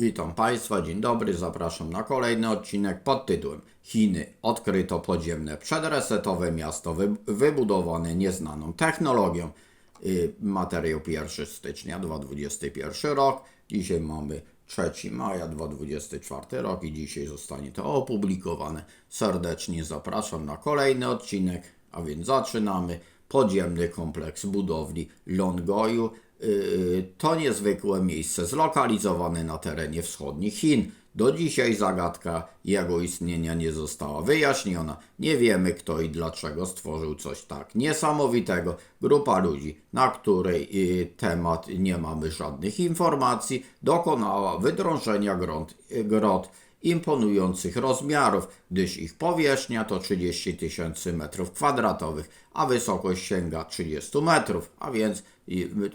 Witam Państwa, dzień dobry, zapraszam na kolejny odcinek pod tytułem Chiny odkryto podziemne przedresetowe miasto wy wybudowane nieznaną technologią. Y, materiał 1 stycznia 2021 rok. Dzisiaj mamy 3 maja 2024 rok i dzisiaj zostanie to opublikowane. Serdecznie zapraszam na kolejny odcinek, a więc zaczynamy. Podziemny kompleks budowli Longoju to niezwykłe miejsce zlokalizowane na terenie wschodnich Chin. Do dzisiaj zagadka jego istnienia nie została wyjaśniona. Nie wiemy kto i dlaczego stworzył coś tak niesamowitego. Grupa ludzi, na której yy, temat nie mamy żadnych informacji, dokonała wydrążenia grot, grot imponujących rozmiarów, gdyż ich powierzchnia to 30 tysięcy metrów kwadratowych, a wysokość sięga 30 metrów, a więc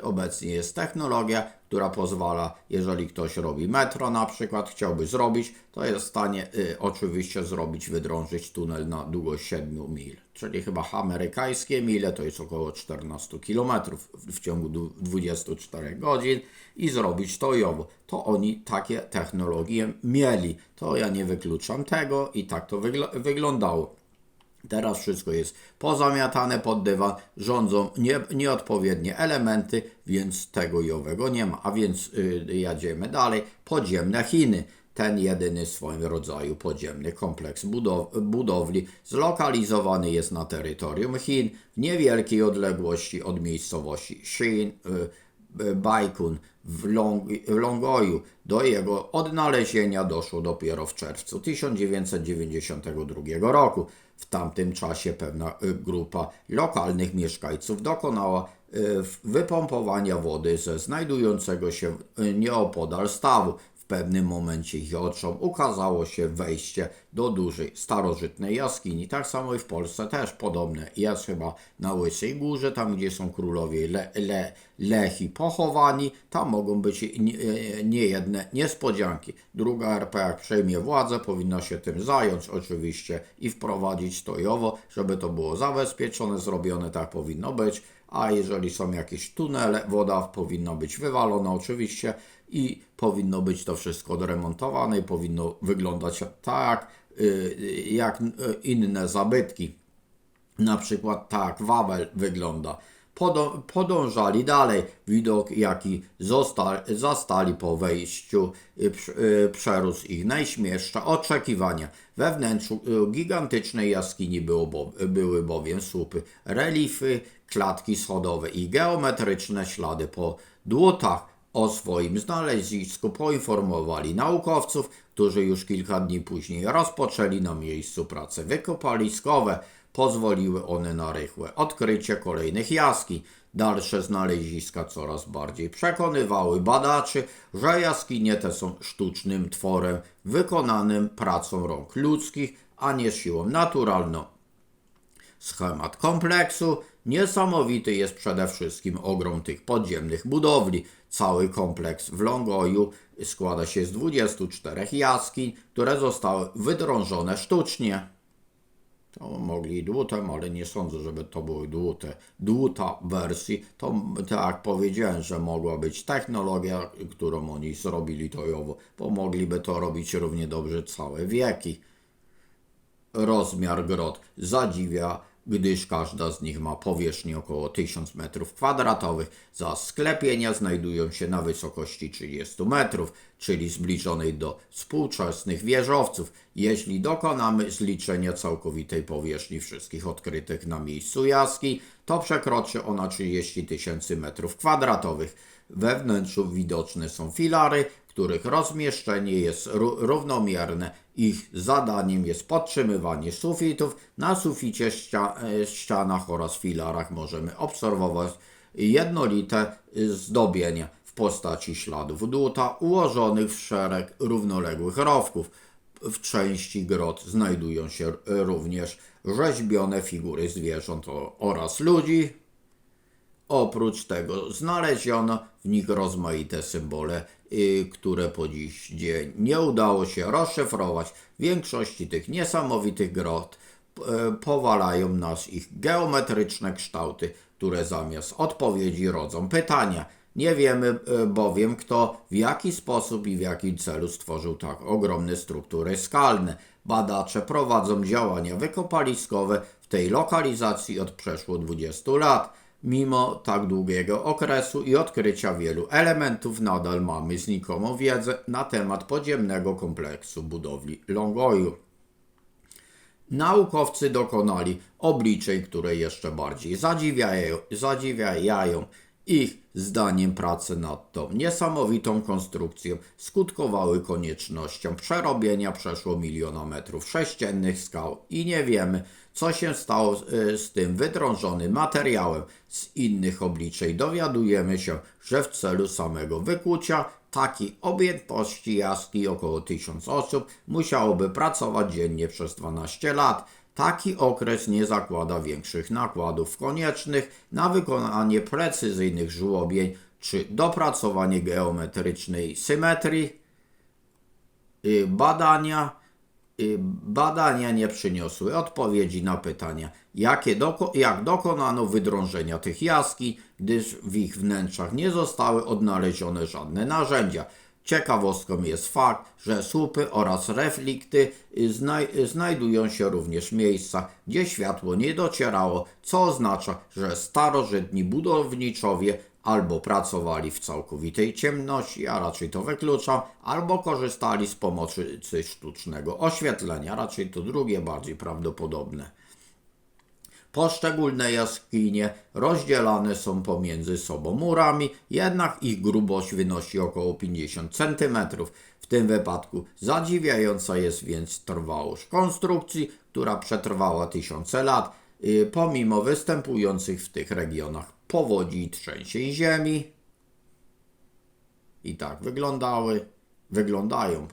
obecnie jest technologia, która pozwala, jeżeli ktoś robi metro na przykład, chciałby zrobić, to jest w stanie y, oczywiście zrobić, wydrążyć tunel na długość 7 mil, czyli chyba amerykańskie mile to jest około 14 km w, ciągu 24 godzin i zrobić tojowo. To oni takie technologie mieli. To ja nie wykluczam tego i tak to wygl wyglądało. Teraz wszystko jest pozamiatane pod dywan, rządzą nie, nieodpowiednie elementy, więc tego i owego nie ma. A więc yy, jedziemy dalej. Podziemne Chiny. Ten jedyny w swoim rodzaju podziemny kompleks budow budowli zlokalizowany jest na terytorium Chin w niewielkiej odległości od miejscowości Xin. Yy, Bajkun w, Long, w Longoju. Do jego odnalezienia doszło dopiero w czerwcu 1992 roku. W tamtym czasie pewna y, grupa lokalnych mieszkańców dokonała y, wypompowania wody ze znajdującego się nieopodal stawu pewnym momencie ich oczom ukazało się wejście do dużej, starożytnej jaskini. Tak samo i w Polsce też podobne. Jest chyba na Łysej Górze, tam gdzie są królowie le, le, Lechi pochowani. Tam mogą być niejedne nie niespodzianki. Druga RP jak przejmie władzę, powinna się tym zająć oczywiście i wprowadzić to jowo, żeby to było zabezpieczone, zrobione tak powinno być. A jeżeli są jakieś tunele, woda powinna być wywalona oczywiście i powinno być to wszystko odremontowane i powinno wyglądać tak, y, jak inne zabytki. Na przykład tak Wawel wygląda. podążali dalej. Widok, jaki zostali, zastali po wejściu, y, y, przerósł ich najśmieszsze oczekiwania. We wnętrzu gigantycznej jaskini było, były bowiem słupy, relify, klatki schodowe i geometryczne ślady po dłutach. O swoim znalezisku poinformowali naukowców, którzy już kilka dni później rozpoczęli na miejscu prace wykopaliskowe. Pozwoliły one na rychłe odkrycie kolejnych jaskiń. Dalsze znaleziska coraz bardziej przekonywały badaczy, że jaskinie te są sztucznym tworem wykonanym pracą rąk ludzkich, a nie siłą naturalną. Schemat kompleksu niesamowity jest przede wszystkim ogrom tych podziemnych budowli. Cały kompleks w Longoju składa się z 24 jaskiń, które zostały wydrążone sztucznie. To mogli dłutem, ale nie sądzę, żeby to były dłute. Dłuta wersji, to tak jak powiedziałem, że mogła być technologia, którą oni zrobili tojowo, bo mogliby to robić równie dobrze całe wieki. Rozmiar grot zadziwia gdyż każda z nich ma powierzchnię około 1000 m2, za sklepienia znajdują się na wysokości 30 metrów, czyli zbliżonej do współczesnych wieżowców, jeśli dokonamy zliczenia całkowitej powierzchni wszystkich odkrytych na miejscu jaskiń, to przekroczy ona 30 tysięcy m2. We wnętrzu widoczne są filary, których rozmieszczenie jest równomierne. Ich zadaniem jest podtrzymywanie sufitów. Na suficie, ścia ścianach oraz filarach możemy obserwować jednolite zdobienia w postaci śladów dłuta ułożonych w szereg równoległych rowków. W części grot znajdują się również rzeźbione figury zwierząt oraz ludzi, Oprócz tego znaleziono w nich rozmaite symbole, yy, które po dziś dzień nie udało się rozszyfrować. W większości tych niesamowitych grot yy, powalają nas ich geometryczne kształty, które zamiast odpowiedzi rodzą pytania. Nie wiemy e, bowiem, kto w jaki sposób i w jakim celu stworzył tak ogromne struktury skalne. Badacze prowadzą działania wykopaliskowe w tej lokalizacji od przeszło 20 lat. Mimo tak długiego okresu i odkrycia wielu elementów, nadal mamy znikomą wiedzę na temat podziemnego kompleksu budowli Longoju. Naukowcy dokonali obliczeń, które jeszcze bardziej zadziwiają, zadziwiają. Ich zdaniem prace nad tą niesamowitą konstrukcją skutkowały koniecznością przerobienia przeszło miliona metrów sześciennych skał i nie wiemy, co się stało z, z tym wydrążonym materiałem. Z innych obliczeń dowiadujemy się, że w celu samego wykłucia takiej objętości jaskini około 1000 osób musiałoby pracować dziennie przez 12 lat. Taki okres nie zakłada większych nakładów koniecznych na wykonanie precyzyjnych żłobień czy dopracowanie geometrycznej symetrii. Y, Badania, y, badania nie przyniosły odpowiedzi na pytania, jakie doko jak dokonano wydrążenia tych jaskiń, gdyż w ich wnętrzach nie zostały odnalezione żadne narzędzia. Ciekawostką jest fakt, że słupy oraz reflikty znaj znajdują się również w miejscach, gdzie światło nie docierało, co oznacza, że starożytni budowniczowie albo pracowali w całkowitej ciemności, a raczej to wykluczam, albo korzystali z pomocy sztucznego oświetlenia, raczej to drugie bardziej prawdopodobne. Poszczególne jaskinie rozdzielane są pomiędzy sobą murami, jednak ich grubość wynosi około 50 cm. W tym wypadku zadziwiająca jest więc trwałość konstrukcji, która przetrwała tysiące lat, yy, pomimo występujących w tych regionach powodzi i trzęsień ziemi. I tak wyglądały, wyglądają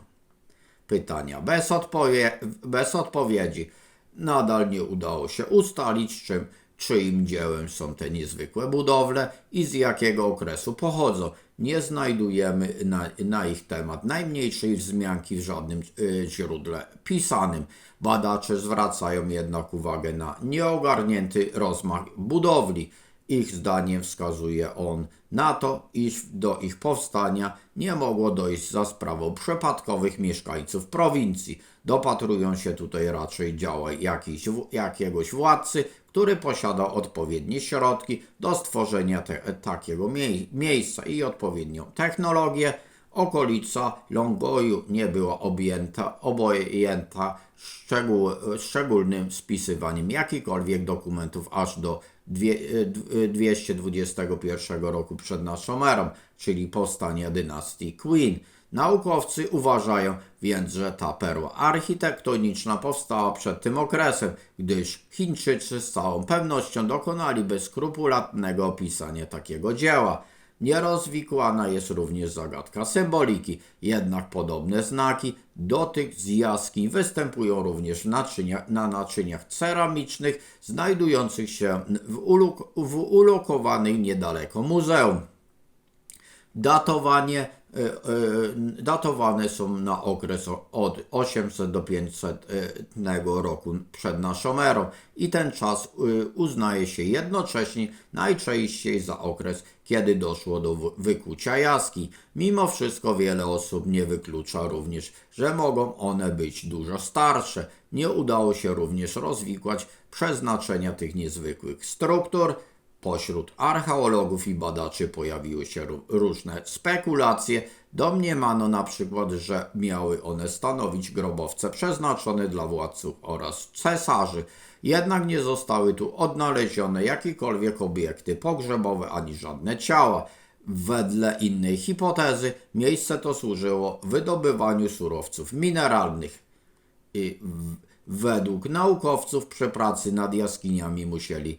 pytania bez, odpowie- bez odpowiedzi nadal nie udało się ustalić, czym, czyim dziełem są te niezwykłe budowle i z jakiego okresu pochodzą. Nie znajdujemy na, na ich temat najmniejszej wzmianki w żadnym y, źródle pisanym. Badacze zwracają jednak uwagę na nieogarnięty rozmach budowli. Ich zdaniem wskazuje on na to, iż do ich powstania nie mogło dojść za sprawą przypadkowych mieszkańców prowincji. Dopatrują się tutaj raczej działań jakiś, jakiegoś władcy, który posiadał odpowiednie środki do stworzenia te, takiego mie miejsca i odpowiednią technologię. Okolica Longoju nie była objęta, obojęta szczegół, szczególnym spisywaniem jakichkolwiek dokumentów aż do 221 roku przed naszą erą, czyli powstania dynastii Queen. Naukowcy uważają więc, że ta perła architektoniczna powstała przed tym okresem, gdyż Chińczycy z całą pewnością dokonali skrupulatnego opisania takiego dzieła. Nierozwikłana jest również zagadka symboliki, jednak podobne znaki do tych z jaskiń występują również naczynia, na naczyniach ceramicznych znajdujących się w, ulok, w ulokowanych niedaleko muzeum. Datowanie datowane są na okres od 800 do 500 roku przed naszą erą i ten czas e, uznaje się jednocześnie najczęściej za okres, kiedy doszło do wykucia jaskiń. Mimo wszystko wiele osób nie wyklucza również, że mogą one być dużo starsze. Nie udało się również rozwikłać przeznaczenia tych niezwykłych struktur, Pośród archeologów i badaczy pojawiły się różne spekulacje. Domniemano na przykład, że miały one stanowić grobowce przeznaczone dla władców oraz cesarzy. Jednak nie zostały tu odnalezione jakiekolwiek obiekty pogrzebowe ani żadne ciała. Wedle innej hipotezy miejsce to służyło wydobywaniu surowców mineralnych. I według naukowców przy pracy nad jaskiniami musieli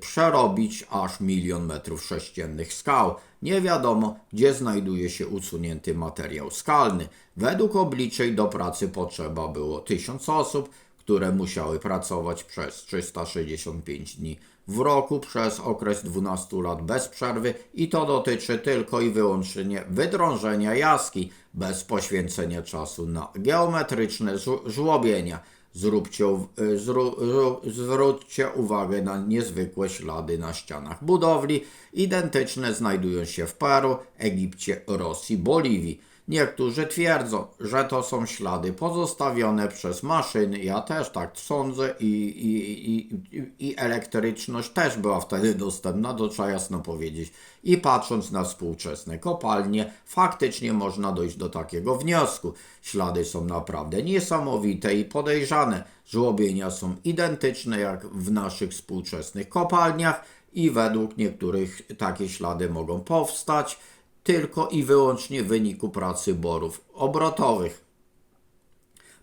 przerobić aż milion metrów sześciennych skał. Nie wiadomo, gdzie znajduje się usunięty materiał skalny. Według obliczeń do pracy potrzeba było tysiąc osób, które musiały pracować przez 365 dni w roku przez okres 12 lat bez przerwy i to dotyczy tylko i wyłącznie wydrążenia jaski bez poświęcenia czasu na geometryczne żłobienia. Zróbcie, zró- zwróćcie uwagę na niezwykłe ślady na ścianach budowli. Identyczne znajdują się w Peru, Egipcie, Rosji, Boliwii. Niektórzy twierdzą, że to są ślady pozostawione przez maszyny. Ja też tak sądzę i, i, i, i- elektryczność też była wtedy dostępna, to trzeba jasno powiedzieć. I patrząc na współczesne kopalnie, faktycznie można dojść do takiego wniosku. Ślady są naprawdę niesamowite i podejrzane. Żłobienia są identyczne jak w naszych współczesnych kopalniach i według niektórych takie ślady mogą powstać tylko i wyłącznie w wyniku pracy borów obrotowych.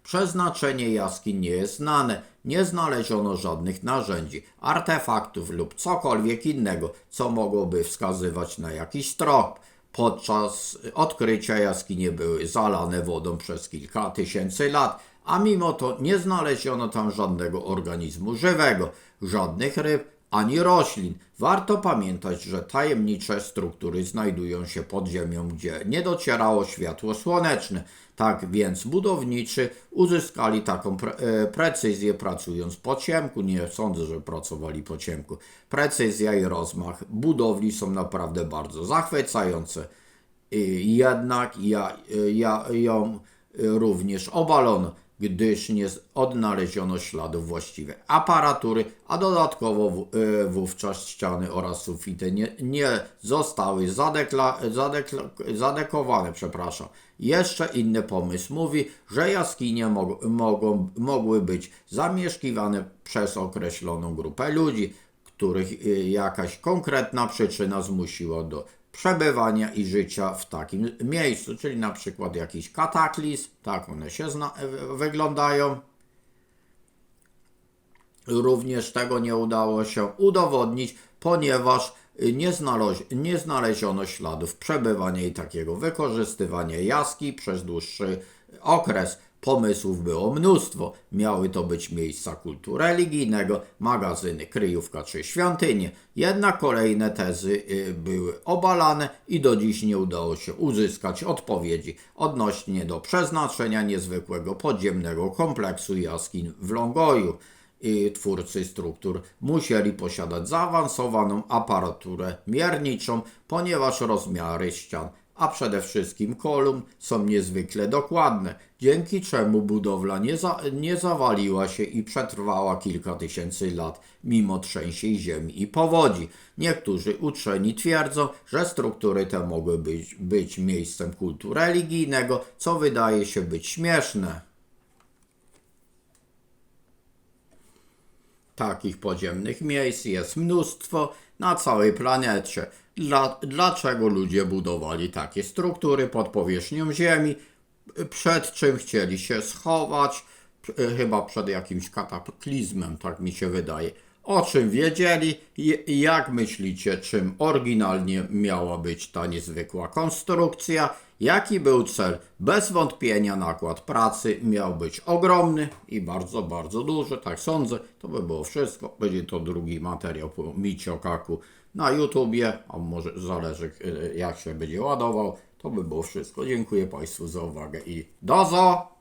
Przeznaczenie jaskiń nie jest znane, nie znaleziono żadnych narzędzi, artefaktów lub cokolwiek innego, co mogłoby wskazywać na jakiś trop. Podczas odkrycia jaskinie były zalane wodą przez kilka tysięcy lat, a mimo to nie znaleziono tam żadnego organizmu żywego, żadnych ryb ani roślin. Warto pamiętać, że tajemnicze struktury znajdują się pod ziemią, gdzie nie docierało światło słoneczne. Tak więc budowniczy uzyskali taką pre e, precyzję pracując po ciemku. Nie sądzę, że pracowali po ciemku. Precyzja i rozmach budowli są naprawdę bardzo zachwycające. Jednak ja, y, ja ją y, również obalono, gdyż nie odnaleziono śladów właściwej aparatury, a dodatkowo w- y, wówczas ściany oraz sufity nie, nie zostały zadekla, zadekla, zadekowane. Przepraszam. Jeszcze inny pomysł mówi, że jaskinie mog, mogą, mogły być zamieszkiwane przez określoną grupę ludzi, których y, jakaś konkretna przyczyna zmusiła do przebywania i życia w takim miejscu, czyli na przykład jakiś kataklizm, tak one się y, wyglądają. Również tego nie udało się udowodnić, ponieważ nie, znaleź, nie znaleziono śladów przebywania i takiego wykorzystywania jaskiń przez dłuższy okres. Pomysłów było mnóstwo. Miały to być miejsca kultu religijnego, magazyny, kryjówka czy świątynie. Jednak kolejne tezy y, były obalane i do dziś nie udało się uzyskać odpowiedzi odnośnie do przeznaczenia niezwykłego podziemnego kompleksu jaskiń w Longoju i twórcy struktur musieli posiadać zaawansowaną aparaturę mierniczą, ponieważ rozmiary ścian, a przede wszystkim kolumn są niezwykle dokładne, dzięki czemu budowla nie, za, nie zawaliła się i przetrwała kilka tysięcy lat mimo trzęsień ziemi i powodzi. Niektórzy uczeni twierdzą, że struktury te mogły być, być miejscem kultu religijnego, co wydaje się być śmieszne. Takich podziemnych miejsc jest mnóstwo na całej planecie. Dla, dlaczego ludzie budowali takie struktury pod powierzchnią Ziemi? Przed czym chcieli się schować? P- Chyba przed jakimś kataklizmem, tak mi się wydaje. O czym wiedzieli jak myślicie, czym oryginalnie miała być ta niezwykła konstrukcja? Jaki był cel? Bez wątpienia nakład pracy miał być ogromny i bardzo, bardzo duży, tak sądzę. To by było wszystko. Będzie to drugi materiał po Miciokaku na YouTubie, a może zależy y, jak się będzie ładował. To by było wszystko. Dziękuję Państwu za uwagę i do zo!